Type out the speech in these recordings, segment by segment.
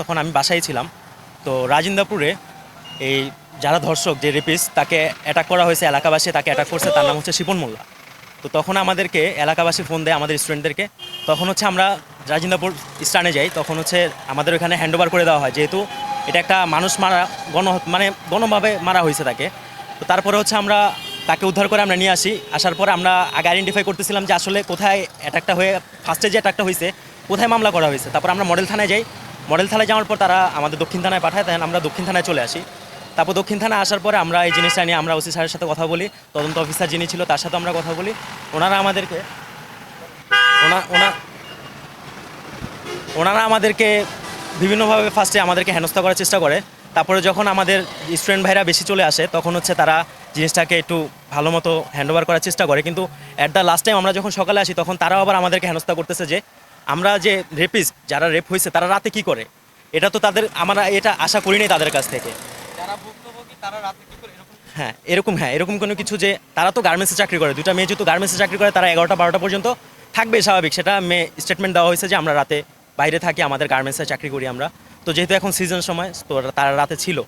তখন আমি বাসায় ছিলাম। তো রাজিন্দাপুরে এই যারা ধর্ষক, যে রেপিস তাকে অ্যাটাক করা হয়েছে এলাকাবাসী, তাকে অ্যাটাক করছে, তার নাম হচ্ছে শিপন মোল্লা। তো তখন আমাদেরকে এলাকাবাসী ফোন দেয় আমাদের স্টুডেন্টদেরকে তখন হচ্ছে আমরা রাজিন্দাপুর স্টানে যাই, তখন হচ্ছে আমাদের ওখানে হ্যান্ডওভার করে দেওয়া হয়। যেহেতু এটা একটা মানুষ মারা, গণ মানে গণভাবে মারা হয়েছে তাকে। তো তারপরে হচ্ছে আমরা তাকে উদ্ধার করে আমরা নিয়ে আসি। আসার পরে আমরা আগে আইডেন্টিফাই করতেছিলাম যে আসলে কোথায় অ্যাটাকটা হয়ে ফার্স্টে যে অ্যাটাকটা হয়েছে, কোথায় মামলা করা হয়েছে। তারপর আমরা মডেল থানায় যাই। মডেল থানায় যাওয়ার পর তারা আমাদের দক্ষিণ থানায় পাঠায় তাই আমরা দক্ষিণ থানায় চলে আসি। তারপর দক্ষিণ থানায় আসার পরে আমরা এই জিনিসটা নিয়ে আমরা ওসি স্যারের সাথে কথা বলি, তদন্ত অফিসার যিনি ছিল তার সাথে আমরা কথা বলি। ওনারা আমাদেরকে, ওনা ওনা, ওনারা আমাদেরকে বিভিন্নভাবে ফার্স্টে আমাদেরকে হেনস্থা করার চেষ্টা করে। তারপরে যখন আমাদের স্টুডেন্ট ভাইরা বেশি চলে আসে, তখন হচ্ছে তারা জিনিসটাকে একটু ভালো মতো হ্যান্ডওভার করার চেষ্টা করে। কিন্তু অ্যাট দ্য লাস্ট টাইম আমরা যখন সকালে আসি, তখন তারাও আবার আমাদেরকে হেনস্থা করতেছে যে আমরা যে রেপিস্ট যারা রেপ হয়েছে তারা রাতে কি করে? এটা তো তাদের আমরা এটা আশা করিনি তাদের কাছ থেকে। করে? হ্যাঁ এরকম হ্যাঁ এরকম কোনো কিছু যে তারা তো গার্মেন্টসে চাকরি করে। দুটা মেয়ে যেহেতু গার্মেন্টসে চাকরি করে তারা এগারোটা বারোটা পর্যন্ত থাকবে স্বাভাবিক। সেটা মেয়ে স্টেটমেন্ট দেওয়া হয়েছে যে আমরা রাতে বাইরে থাকি আমাদের গার্মেন্টসে চাকরি করি আমরা। তো যেহেতু এখন সিজন সময় তো তারা রাতে ছিল।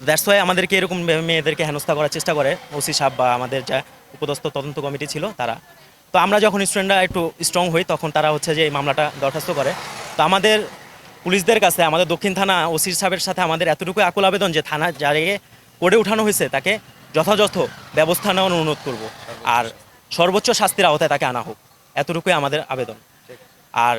দ্যাটস ওয়াই আমাদেরকে এরকম মেয়েদেরকে হেনস্থা করার চেষ্টা করে। ওসি সাহেব বা আমাদের যা উপদস্থ তদন্ত কমিটি ছিল তারা। তো আমরা যখন স্টুডেন্টরা একটু স্ট্রং হই, তখন তারা হচ্ছে যে এই মামলাটা দরখাস্ত করে। তো আমাদের পুলিশদের কাছে, আমাদের দক্ষিণ থানা ওসির সাহেবের সাথে আমাদের এতটুকু আকুল আবেদন যে থানা যারে করে উঠানো হয়েছে, তাকে যথাযথ ব্যবস্থা নেওয়ার অনুরোধ করব। আর সর্বোচ্চ শাস্তির আওতায় তাকে আনা হোক। এতটুকুই আমাদের আবেদন। আর